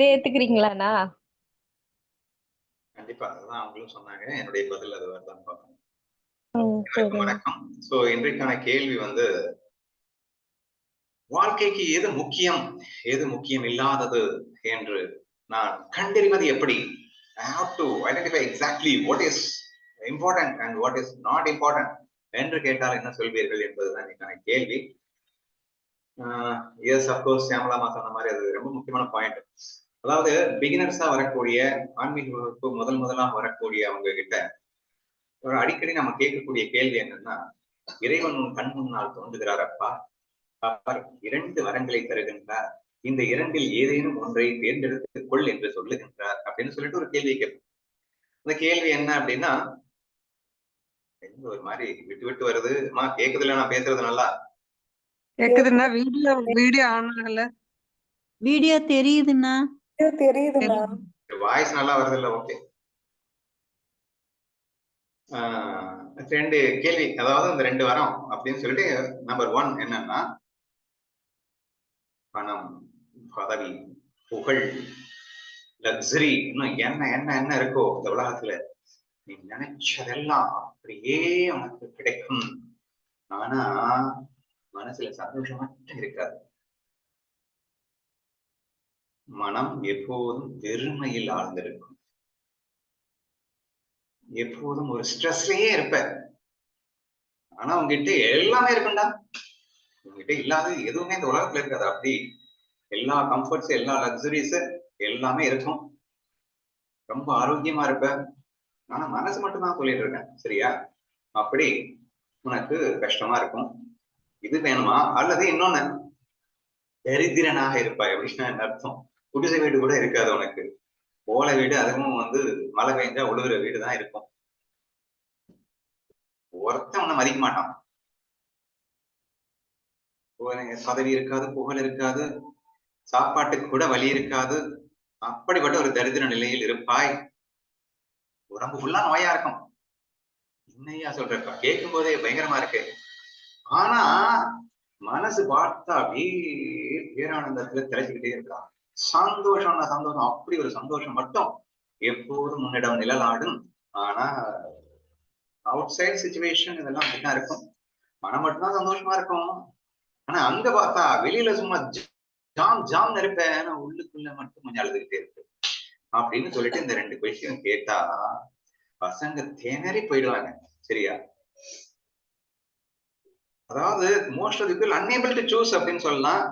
இதை ஏத்துக்கிறீங்களாண்ணா? கண்டிப்பா அதுதான் அவங்களும் சொன்னாங்க. என்னுடைய பதில் அது வருதான்னு பார்க்கணும். வணக்கம். சோ இன்றைக்கான கேள்வி வந்து வாழ்க்கைக்கு எது முக்கியம்? எது முக்கியம் இல்லாதது என்று நான் கண்டறிவது எப்படி? I have to identify exactly what is important and what is not important என்று கேட்டால் என்ன சொல்வீர்கள் என்பதுதான் இன்னைக்கான கேள்வி. எஸ் அப்கோர்ஸ் சியாமலாமா சொன்ன மாதிரி அது ரொம்ப முக்கியமான பாயிண்ட் அதாவது பிகினர்ஸா வரக்கூடிய ஆன்மீக வகுப்பு முதல் முதலாக வரக்கூடிய அவங்க கிட்ட ஒரு அடிக்கடி நம்ம கேட்கக்கூடிய கேள்வி என்னன்னா இறைவன் உன் கண் முன்னால் தோன்றுகிறார் அப்பா. அவர் இரண்டு வரங்களை தருகின்றார். இந்த இரண்டில் ஏதேனும் ஒன்றை தேர்ந்தெடுத்துக் கொள் என்று சொல்லுகின்றார் அப்படின்னு சொல்லிட்டு ஒரு கேள்வி கேட்போம். அந்த கேள்வி என்ன அப்படின்னா ஒரு மாதிரி விட்டு விட்டு வருது. அம்மா கேக்குதுல நான் பேசுறது நல்லா? கேக்குதுண்ணா வீடியோ வீடியோ ஆன் வீடியோ தெரியுது வாய்ஸ் நல்லா வருது இல்ல ஓகே ரெண்டு கேள்வி அதாவது இந்த ரெண்டு வரம் அப்படின்னு சொல்லிட்டு நம்பர் ஒன் என்னன்னா பணம் பதவி புகழ் லக்ஸரி இன்னும் என்ன என்ன என்ன இருக்கோ இந்த உலகத்துல நீ நினைச்சதெல்லாம் அப்படியே உனக்கு கிடைக்கும். ஆனா மனசுல சந்தோஷம் மட்டும் இருக்காது. மனம் எப்போதும் வெறுமையில் ஆழ்ந்திருக்கும். எப்போதும் ஒரு ஸ்ட்ரெஸ்லயே இருப்ப ஆனா உங்ககிட்ட எல்லாமே இருக்கும்டா. உங்ககிட்ட இல்லாத எதுவுமே இந்த உலகத்துல இருக்காது. அப்படி எல்லா கம்ஃபர்ட்ஸ் எல்லா லக்ஸரிஸ் எல்லாமே இருக்கும். ரொம்ப ஆரோக்கியமா இருப்ப. ஆனா மனசு மட்டும் தான் சொல்லிட்டு இருக்கேன். சரியா? அப்படி உனக்கு கஷ்டமா இருக்கும். இது வேணுமா? அல்லது இன்னொன்னு தரித்திரனாக இருப்பாய் அப்படின்னா என்ன அர்த்தம். குடிசை வீடு கூட இருக்காது உனக்கு. ஓலை வீடு அதுவும் வந்து மழை பெஞ்சா உழுகுற வீடு தான் இருக்கும். ஒருத்தன் மதிக்க மாட்டான். பதவி இருக்காது புகழ் இருக்காது சாப்பாட்டுக்கு கூட வழி இருக்காது. அப்படிப்பட்ட ஒரு தரித்திர நிலையில் இருப்பாய். உடம்பு ஃபுல்லா நோயா இருக்கும். என்னையா சொல்றப்பா கேட்கும் போதே பயங்கரமா இருக்கு. ஆனா மனசு பார்த்தா அப்படியே பேரானந்தத்துல திளைச்சுக்கிட்டே இருக்கான். சந்தோஷம்னா சந்தோஷம். அப்படி ஒரு சந்தோஷம் மட்டும் எப்போதும் உன்னிடம் நிழலாடும். ஆனா அவுட் சைட் சுச்சுவேஷன் இதெல்லாம் அப்படிதான் இருக்கும். மனம் மட்டும்தான் சந்தோஷமா இருக்கும். ஆனா அங்க பார்த்தா வெளியில சும்மா ஜாம் ஜாம் இருப்பேன் ஆனா உள்ளுக்குள்ள மட்டும் கொஞ்சம் அழுதுகிட்டே இருக்கு. அப்படின்னு சொல்லிட்டு இந்த ரெண்டு கொஸ்டின் கேட்டா பசங்க தேனறி போயிடுவாங்க சரியா? அதாவது most of people unable to choose அப்படின்னு சொல்லலாம்.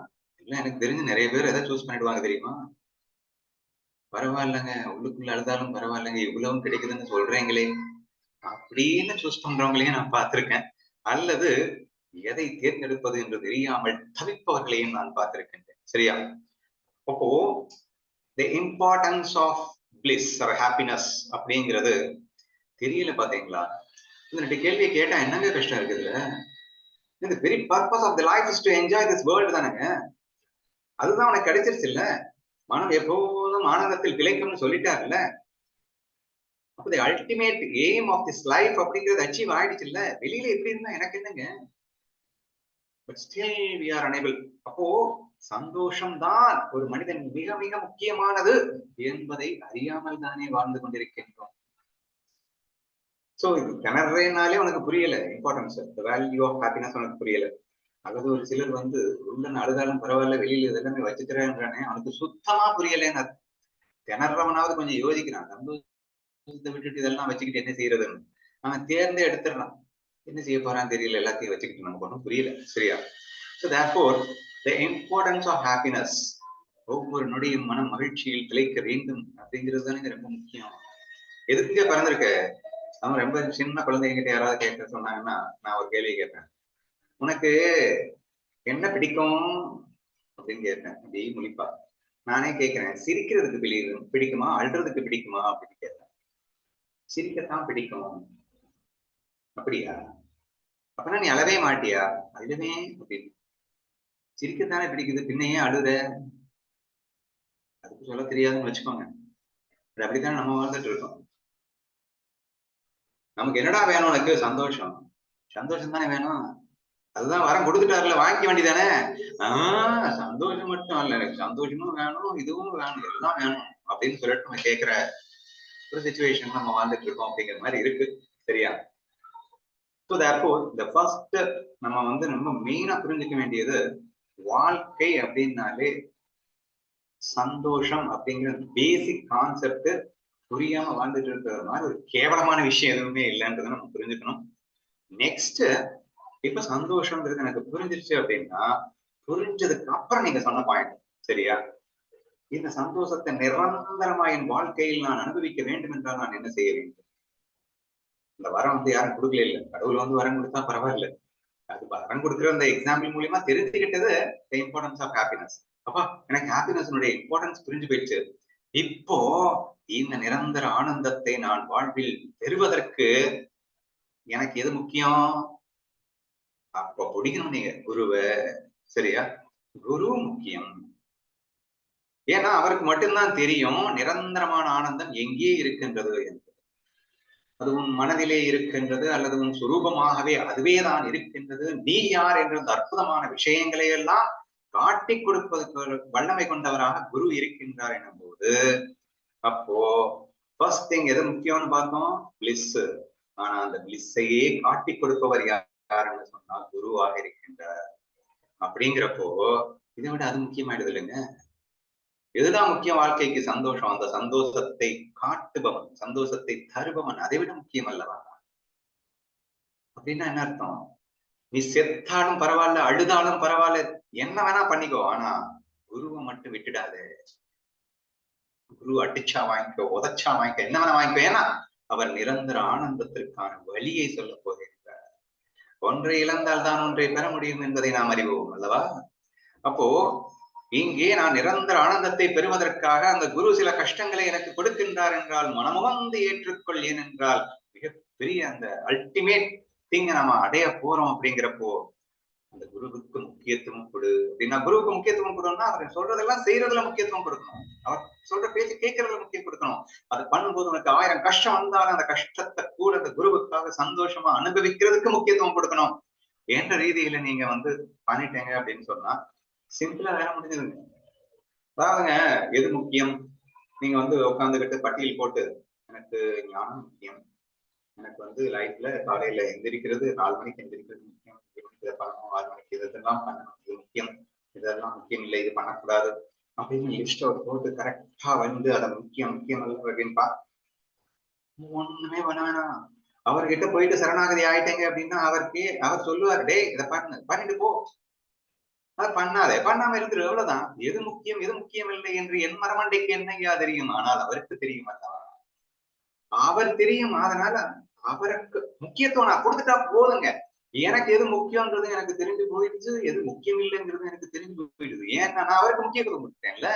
இல்ல எனக்கு தெரிஞ்சு நிறைய பேர் எதை சூஸ் பண்ணிடுவாங்க தெரியுமா? பரவாயில்லைங்க உள்ளுக்குள்ள அழுதாலும் பரவாயில்லைங்க இவ்வளவும் கிடைக்குதுன்னு சொல்றீங்களே. அப்படின்னு சூஸ் பண்றவங்களையும் நான் பார்த்திருக்கேன். அல்லது எதை தேர்ந்தெடுப்பது என்று தெரியாமல் தவிப்பவர்களையும் நான் பார்த்திருக்கின்றேன். சரியா? அப்போ the importance of bliss or happiness அப்படிங்கிறது தெரியல பாத்தீங்களா இந்த ரெண்டு கேள்வியை கேட்டா என்னங்க கஷ்டம் இருக்குதுல்ல இந்த very purpose of the life is to enjoy this world தானேங்க? அதுதான் உனக்கு கிடைச்சிருச்சு இல்ல? மனம் எப்போதும் ஆனந்தத்தில் திளைக்கும்னு சொல்லிட்டாருல்ல? அப்போ the ultimate aim of this life அப்படிங்கிறது அச்சீவ் ஆயிடுச்சு இல்ல? வெளியில எப்படி இருந்தா எனக்கு என்னங்க? But still we are unable அப்போ சந்தோஷம் தான் ஒரு மனிதன் மிக மிக முக்கியமானது என்பதை அறியாமல் தானே வாழ்ந்து கொண்டிருக்கின்றோம். சோ இது கிணறுனாலே உனக்கு புரியல importance the value of happiness உனக்கு புரியல. அல்லது ஒரு சிலர் வந்து உள்ள அழுதாலும் பரவாயில்ல வெளியில இதெல்லாமே வச்சுக்கிறேன்றானே அவனுக்கு சுத்தமா புரியலன்னு திணறவனாவது கொஞ்சம் யோசிக்கிறான். சந்தோஷத்தை விட்டுட்டு இதெல்லாம் வச்சுக்கிட்டு என்ன செய்யறதுன்னு. அவன் தேர்ந்தே எடுத்துடுறான். என்ன செய்ய போறான்னு தெரியல எல்லாத்தையும் வச்சுக்கிட்டு நமக்கு ஒன்றும் புரியல. சரியா? So therefore the importance of happiness ஒவ்வொரு நொடியும் மன மகிழ்ச்சியில் திளைக்க வேண்டும் அப்படிங்கிறது தானே ரொம்ப முக்கியம். எதுக்குங்க பிறந்திருக்க? அவன் ரொம்ப சின்ன குழந்தைங்கிட்ட யாராவது கேட்க சொன்னாங்கன்னா நான் ஒரு கேள்வி கேட்பேன். உனக்கு என்ன பிடிக்கும் அப்படின்னு கேட்டேன். அப்படி முழிப்பா. நானே கேட்கிறேன் சிரிக்கிறதுக்கு பிடி பிடிக்குமா? அழுறதுக்கு பிடிக்குமா? அப்படின்னு கேட்டேன். சிரிக்கத்தான் பிடிக்கும். அப்படியா? அப்பனா நீ அழவே மாட்டியா? அழுவே அப்படின்னு. சிரிக்கத்தானே பிடிக்குது? பின்னையே அழுத அதுக்கு சொல்ல தெரியாதுன்னு வச்சுக்கோங்க. அப்படித்தானே நம்ம வாழ்ந்துட்டு இருக்கோம். நமக்கு என்னடா வேணும் உனக்கு? சந்தோஷம். சந்தோஷம் தானே வேணும்? அதுதான் வரம் கொடுத்துட்டாருல வாங்கிக்க வேண்டியதானே? ஆஹ் சந்தோஷம் மட்டும் இல்ல எனக்கு சந்தோஷமும் வேணும் இதுவும் வேணும் எல்லாம் வேணும் அப்படின்னு சொல்லிட்டு நம்ம கேட்கிற ஒரு சுச்சுவேஷன் நம்ம வாழ்ந்துட்டு இருக்கோம் அப்படிங்கிற மாதிரி இருக்கு. சரியா? ஸோ தேர்ஃபோர் இந்த ஃபர்ஸ்ட் நம்ம வந்து ரொம்ப மெயினா புரிஞ்சுக்க வேண்டியது வாழ்க்கை அப்படின்னாலே சந்தோஷம் அப்படிங்கிற பேசிக் கான்செப்ட் புரியாம வாழ்ந்துட்டு இருக்கிற மாதிரி ஒரு கேவலமான விஷயம் எதுவுமே இல்லைன்றதை நம்ம புரிஞ்சுக்கணும். நெக்ஸ்ட் இப்ப சந்தோஷம்ன்றது எனக்கு புரிஞ்சிருச்சு அப்படின்னா புரிஞ்சதுக்கு அப்புறம் நீங்க சொன்ன பாயிண்ட் சரியா? இந்த சந்தோஷத்தை நிரந்தரமா என் வாழ்க்கையில் நான் அனுபவிக்க வேண்டும் என்றால் நான் என்ன செய்ய வேண்டும்? இந்த வரம் வந்து யாரும் கொடுக்கல இல்ல. கடவுள் வந்து வரம் கொடுத்தா பரவாயில்ல. அது வரம் கொடுக்குற அந்த எக்ஸாம்பிள் மூலியமா தெரிஞ்சுக்கிட்டது இம்பார்ட்டன்ஸ் ஆஃப் ஹாப்பினஸ் அப்பா எனக்கு ஹாப்பினஸ்னுடைய இம்பார்ட்டன்ஸ் புரிஞ்சு போயிடுச்சு. இப்போ இந்த நிரந்தர ஆனந்தத்தை நான் வாழ்வில் பெறுவதற்கு எனக்கு எது முக்கியம்? அப்ப பிடிக்கணும் நீங்க. குருவை சரியா? குரு முக்கியம். ஏன்னா அவருக்கு மட்டும்தான் தெரியும் நிரந்தரமான ஆனந்தம் எங்கே இருக்கின்றது என்று. அது உன் மனதிலே இருக்கின்றது அல்லது உன் சுரூபமாகவே அதுவே தான் இருக்கின்றது. நீ யார் என்ற அந்த அற்புதமான விஷயங்களை எல்லாம் காட்டி கொடுப்பதற்கு வல்லமை கொண்டவராக குரு இருக்கின்றார் எனும் போது அப்போ ஃபர்ஸ்ட் திங் எது முக்கியம்னு பார்த்தோம்? பிளிஸ் ஆனா அந்த பிளிஸ்ஸையே காட்டி கொடுப்பவர் யார்? யாருன்னு சொன்னா குருவாக இருக்கின்றார். அப்படிங்கிறப்போ இதை விட அது முக்கியமாயிடுது இல்லைங்க? இதுதான் முக்கியம்? வாழ்க்கைக்கு சந்தோஷம். அந்த சந்தோஷத்தை காட்டுபவன் சந்தோஷத்தை தருபவன் அதை விட முக்கியம் அல்லவா? அப்படின்னா என்ன அர்த்தம்? நீ செத்தாலும் பரவாயில்ல அழுதாலும் பரவாயில்ல என்ன வேணா பண்ணிக்கோ. ஆனா குருவை மட்டும் விட்டுடாது. குரு அடிச்சா வாங்கிக்கோ உதச்சா வாங்கிக்கோ என்ன வேணா வாங்கிக்கோ. ஏன்னா அவர் நிரந்தர ஆனந்தத்திற்கான வழியை சொல்ல போகிறேன் ஒன்றை இழந்தால் தான் ஒன்றை பெற முடியும் என்பதை நாம் அறிவோம் அல்லவா? அப்போ இங்கே நான் நிரந்தர ஆனந்தத்தை பெறுவதற்காக அந்த குரு சில கஷ்டங்களை எனக்கு கொடுக்கின்றார் என்றால் மனமுகந்து ஏற்றுக்கொள் ஏனென்றால் மிகப்பெரிய அந்த அல்டிமேட் திங்க நம்ம அடைய போறோம் அப்படிங்கிறப்போ அந்த குருவுக்கு முக்கியத்துவம் கொடு. அப்படின்னா குருவுக்கு முக்கியத்துவம் கொடுன்னா அவர் சொல்றதெல்லாம் செய்யறதுல முக்கியத்துவம் கொடுக்கணும். அவர் சொல்ற பேச்சு கேட்கறதுல முக்கியம் கொடுக்கணும். அது பண்ணும்போது உனக்கு ஆயிரம் கஷ்டம் வந்தாலும் அந்த கஷ்டத்தை கூட அந்த குருவுக்காக சந்தோஷமா அனுபவிக்கிறதுக்கு முக்கியத்துவம் கொடுக்கணும். என்ற ரீதியில நீங்க வந்து பண்ணிட்டீங்க அப்படின்னு சொன்னா சிம்பிளா வேலை முடிஞ்சதுங்க. அதாவதுங்க எது முக்கியம்? நீங்க வந்து உட்காந்துக்கிட்டு பட்டியல் போட்டு எனக்கு ஞானம் முக்கியம். எனக்கு வந்து லைஃப்ல காலையில எந்திரிக்கிறது நாலு மணிக்கு எந்திரிக்கிறது முக்கியம். இதை பண்ணணும் ஆறு மணிக்கு இதெல்லாம் பண்ணணும் இது முக்கியம். இதெல்லாம் முக்கியம் இல்லை இது பண்ணக்கூடாது. அப்படின்னு லிஸ்ட் ஒரு போட்டு கரெக்டா வந்து அதை முக்கியம் முக்கியம் அல்ல அப்படின்னு பா ஒண்ணுமே பண்ண வேணாம் அவர்கிட்ட போயிட்டு சரணாகதி ஆயிட்டேங்க அப்படின்னா அவருக்கு அவர் சொல்லுவார் டே இதை பண்ணு பண்ணிட்டு போ அது பண்ணாதே பண்ணாம இருந்துரு எவ்வளவுதான் எது முக்கியம் எது முக்கியம் இல்லை என்று என் மரமண்டைக்கு என்னையா தெரியும் ஆனால் அவருக்கு தெரியும் அல்லவா அவர் தெரியும் அதனால அவருக்கு முக்கியத்துவம் நான் கொடுத்துட்டா போதுங்க எனக்கு எது முக்கியம்ன்றது எனக்கு தெரிஞ்சு போயிடுச்சு எது முக்கியம் இல்லைங்கிறது எனக்கு தெரிஞ்சு போயிடுது. ஏன்னா நான் அவருக்கு முக்கியத்துவம் கொடுத்துட்டேன்ல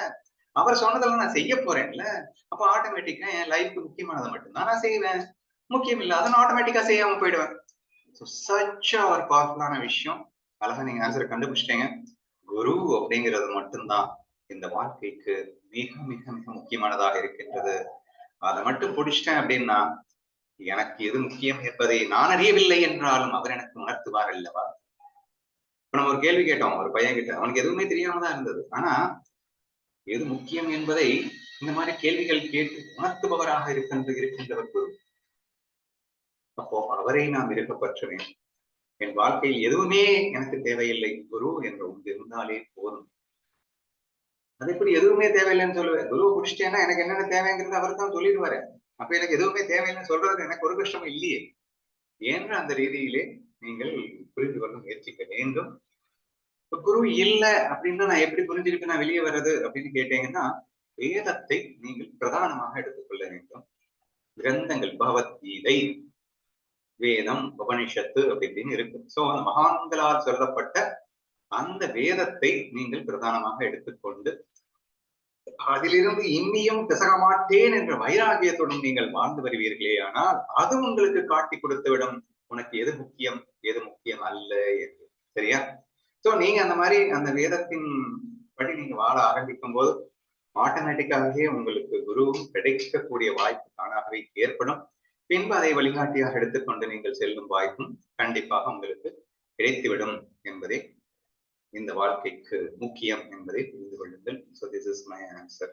அவர் சொன்னதெல்லாம் நான் செய்ய போறேன்ல? அப்ப ஆட்டோமேட்டிக்கா என் லைஃப்க்கு முக்கியமானதை மட்டும்தான் நான் செய்வேன். முக்கியம் இல்லாத நான் ஆட்டோமேட்டிக்கா செய்யாம போயிடுவேன். சச் ஒரு பவர்ஃபுல்லான விஷயம். அழகா நீங்க ஆன்சரை கண்டுபிடிச்சிட்டீங்க. குரு அப்படிங்கிறது மட்டும்தான் இந்த வாழ்க்கைக்கு மிக மிக மிக முக்கியமானதாக இருக்கின்றது. அதை மட்டும் பிடிச்சிட்டேன் அப்படின்னா எனக்கு எது முக்கியம் என்பதை நான் அறியவில்லை என்றாலும் அவர் எனக்கு உணர்த்துவார் அல்லவா? இப்ப நம்ம ஒரு கேள்வி கேட்டோம் ஒரு பையன் கிட்ட. அவனுக்கு எதுவுமே தெரியாம தான் இருந்தது. ஆனா எது முக்கியம் என்பதை இந்த மாதிரி கேள்விகள் கேட்டு உணர்த்துபவராக இருக்கின்ற இருக்கின்றவர் குரு. அப்போ அவரை நாம் இருக்கப்பற்றுவேன் என் வாழ்க்கையில் எதுவுமே எனக்கு தேவையில்லை குரு என்ற ஒன்று இருந்தாலே போதும். அது எப்படி எதுவுமே தேவையில்லைன்னு சொல்லுவேன். குருவை பிடிச்சிட்டேன்னா எனக்கு என்னென்ன தேவைங்கிறது அவர் தான் சொல்லிடுவாரு. அப்ப எனக்கு எதுவுமே தேவையில்லைன்னு சொல்றது எனக்கு ஒரு கஷ்டம் இல்லையே. என்ற அந்த ரீதியிலே நீங்கள் புரிந்து கொள்ள முயற்சிக்க வேண்டும். குரு இல்லை அப்படின்னு நான் எப்படி புரிஞ்சுக்கிட்டு நான் வெளியே வர்றது அப்படின்னு கேட்டீங்கன்னா வேதத்தை நீங்கள் பிரதானமாக எடுத்துக்கொள்ள வேண்டும். கிரந்தங்கள் பகவத்கீதை வேதம் உபனிஷத்து அப்படி இப்படின்னு இருக்கு. சோ அந்த மகான்களால் சொல்லப்பட்ட அந்த வேதத்தை நீங்கள் பிரதானமாக எடுத்துக்கொண்டு அதிலிருந்து இன்னியும் பிசக மாட்டேன் என்ற வைராகியத்துடன் நீங்கள் வாழ்ந்து வருவீர்களே ஆனால் அது உங்களுக்கு காட்டி கொடுத்துவிடும். உனக்கு எது முக்கியம் எது முக்கியம் அல்ல என்று. சரியா? சோ நீங்க அந்த மாதிரி அந்த வேதத்தின் படி நீங்க வாழ ஆரம்பிக்கும் போது ஆட்டோமேட்டிக்காகவே உங்களுக்கு குருவும் கிடைக்கக்கூடிய வாய்ப்பு தானாகவே ஏற்படும். பின்பு அதை வழிகாட்டியாக எடுத்துக்கொண்டு நீங்கள் செல்லும் வாய்ப்பும் கண்டிப்பாக உங்களுக்கு கிடைத்துவிடும் என்பதே இந்த வாழ்க்கைக்கு முக்கியம் என்பதை புரிந்து கொள்ளுங்கள். So this is my answer